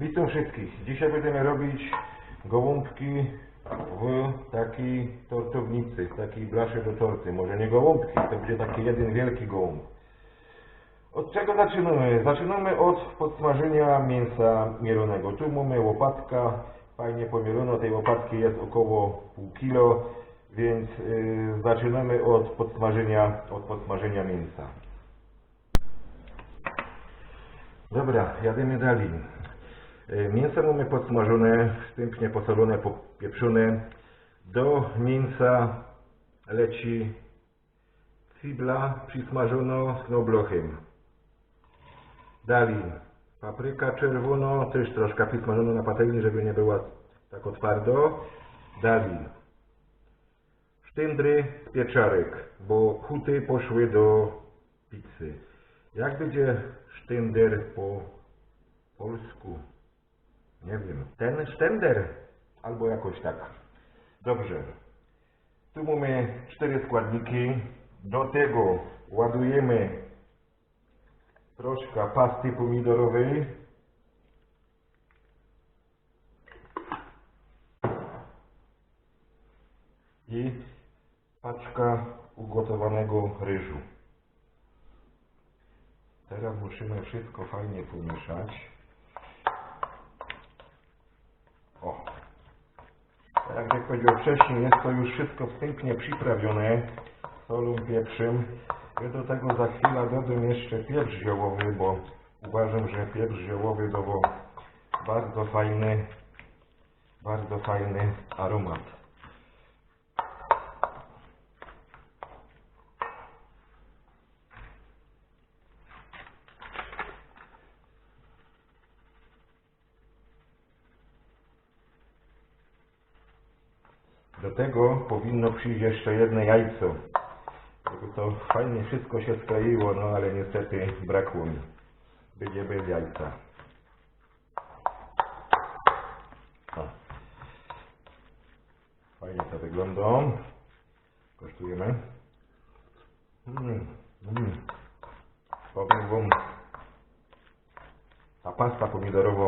Witam wszystkich. Dzisiaj będziemy robić gołąbki w takiej tortownicy, w takiej blaszy do torty. Może nie gołąbki, to będzie taki jeden wielki gołąb. Od czego zaczynamy? Zaczynamy od podsmażenia mięsa mielonego. Tu mamy łopatka, fajnie pomielono. Tej łopatki jest około pół kilo, więc yy, zaczynamy od podsmażenia, od podsmażenia mięsa. Dobra, jademy dalej. E, Mięso mamy podsmażone, wstępnie posolone, popieprzone. Do mięsa leci cibla przysmażona z knoblochem. Dalej papryka czerwona, też troszkę przysmażona na patelni, żeby nie była tak twardo. Dalej sztyndry z pieczarek, bo huty poszły do pizzy. Jak będzie sztynder po polsku? Nie wiem. Ten sztender. Albo jakoś tak. Dobrze. Tu mamy cztery składniki. Do tego ładujemy troszkę pasty pomidorowej. I paczka ugotowanego ryżu. Teraz musimy wszystko fajnie pomieszać. O. Tak jak powiedział wcześniej, jest to już wszystko wstępnie przyprawione solą, pieprzem. Ja do tego za chwilę dodam jeszcze pieprz ziołowy, bo uważam, że pieprz ziołowy dawał bardzo fajny, bardzo fajny aromat. Do tego powinno przyjść jeszcze jedno jajco. To fajnie wszystko się skleiło, no ale niestety brakło mi. Będzie bez jajca. O. Fajnie to wygląda. Kosztujemy. Mm, mm. Powiem wam, ta pasta pomidorowa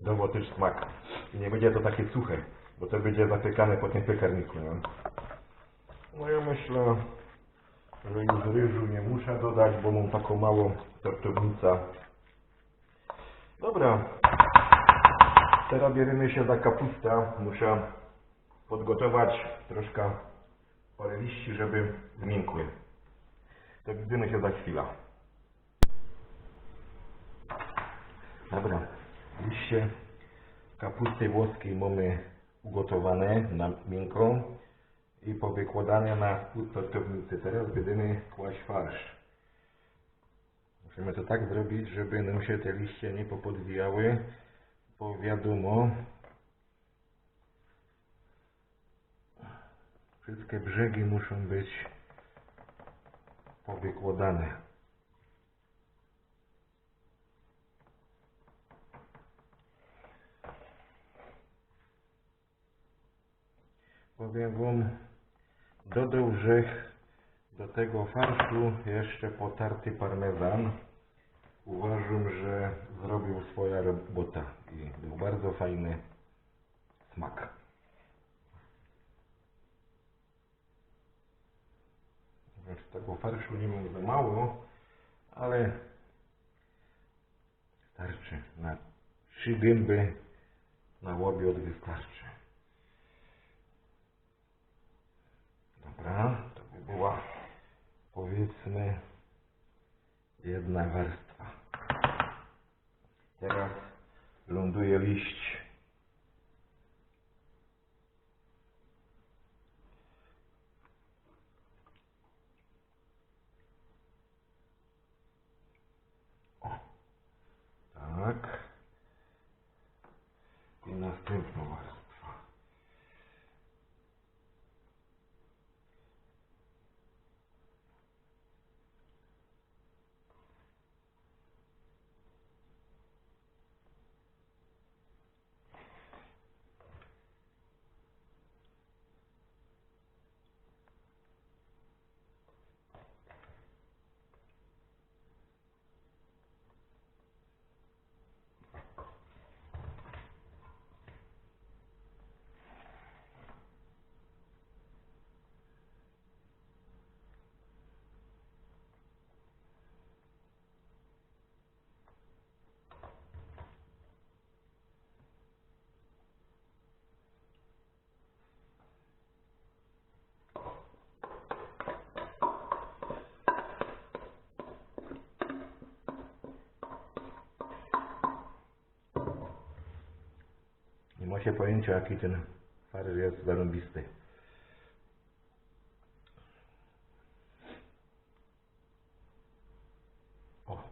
dało też smak. I nie będzie to takie suche, bo to będzie zapiekane po tym piekarniku. Nie? No ja myślę, że już ryżu nie muszę dodać, bo mam taką małą tortownicę. Dobra. Teraz bierzemy się za kapustę. Muszę podgotować troszkę parę liści, żeby zmiękły. To widzimy się za chwilę. Dobra. Liście kapusty włoskiej mamy ugotowane na miękko i powykładane na spód tortownicy. Teraz będziemy kłaść farsz. Musimy to tak zrobić, żeby nam się te liście nie popodwijały, bo wiadomo, wszystkie brzegi muszą być powykładane. Powiem wam, Grzech do tego farszu jeszcze potarty parmezan. Uważam, że zrobił swoja robota i był bardzo fajny smak. Znaczy, tego farszu nie mam za mało, ale starczy. Na trzy gęby na łobiot wystarczy. Dobra, to by była powiedzmy jedna warstwa. Teraz ląduje liść. O, tak. I następna warstwa. Macie pojęcia jaki ten faryż jest zarąbisty. O,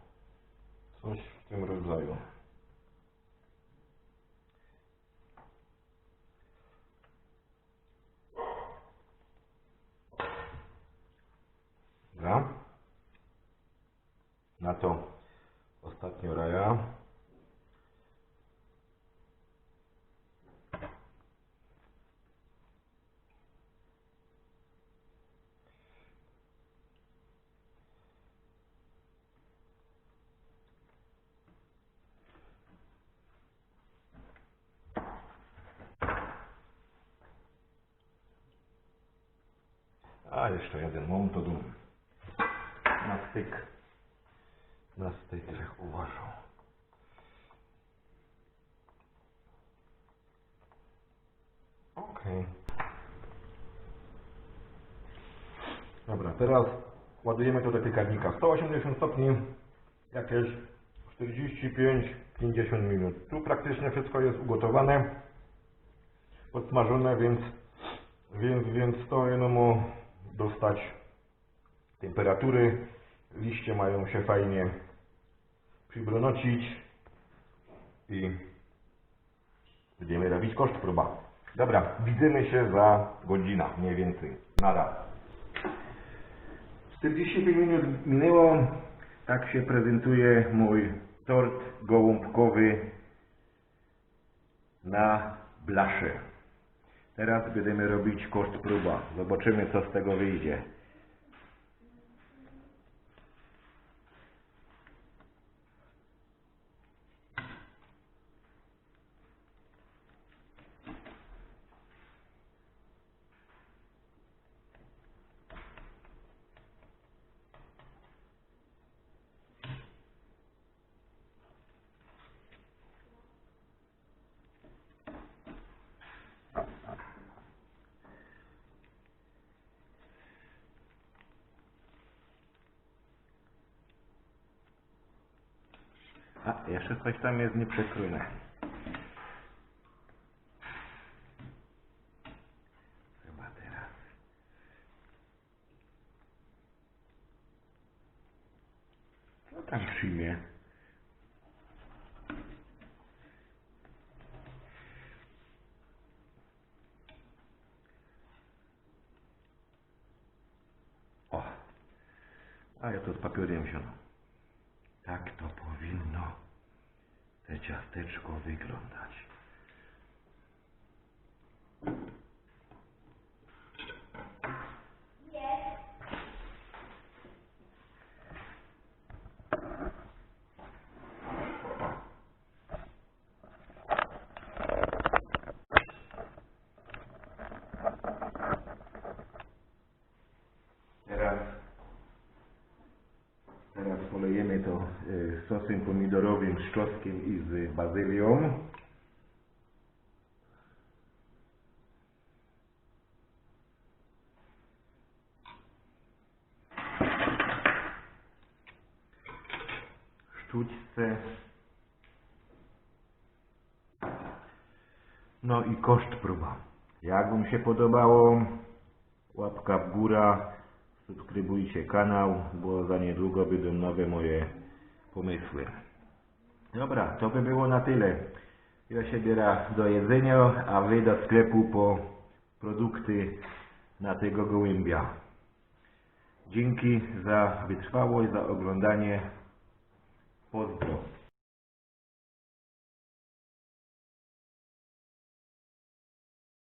coś w tym rodzaju. Dobra. Na to ostatnio raja. A jeszcze jeden mam to dum. Na styk. Na styk, jak uważał. Okej. Dobra, teraz ładujemy to do piekarnika. 180 stopni, jakieś 45-50 minut. Tu praktycznie wszystko jest ugotowane, podsmażone, więc, więc, więc to jedno dostać temperatury. Liście mają się fajnie przybronocić i będziemy robić koszt próba. Dobra, widzimy się za godzinę, mniej więcej. Nada. 45 minut minęło. Tak się prezentuje mój tort gołąbkowy na blasze. Teraz będziemy robić koszt próba. Zobaczymy co z tego wyjdzie. A, jeszcze coś tam jest nieprzekrójne. Chyba teraz. Co tam przyjmie? O, a ja to z papierem wziąłem. Tak to powinno te ciasteczko wyglądać. Teraz Teraz polejemy to y, sosem pomidorowym z czosnkiem i z bazylią. Sztućce. No i koszt próba. Jak Wam się podobało, łapka w górę, subskrybujcie kanał, bo za niedługo będą nowe moje pomysły. Dobra, to by było na tyle. Ja się biorę do jedzenia, a Wy do sklepu po produkty na tego gołębia. Dzięki za wytrwałość, za oglądanie. Pozdro.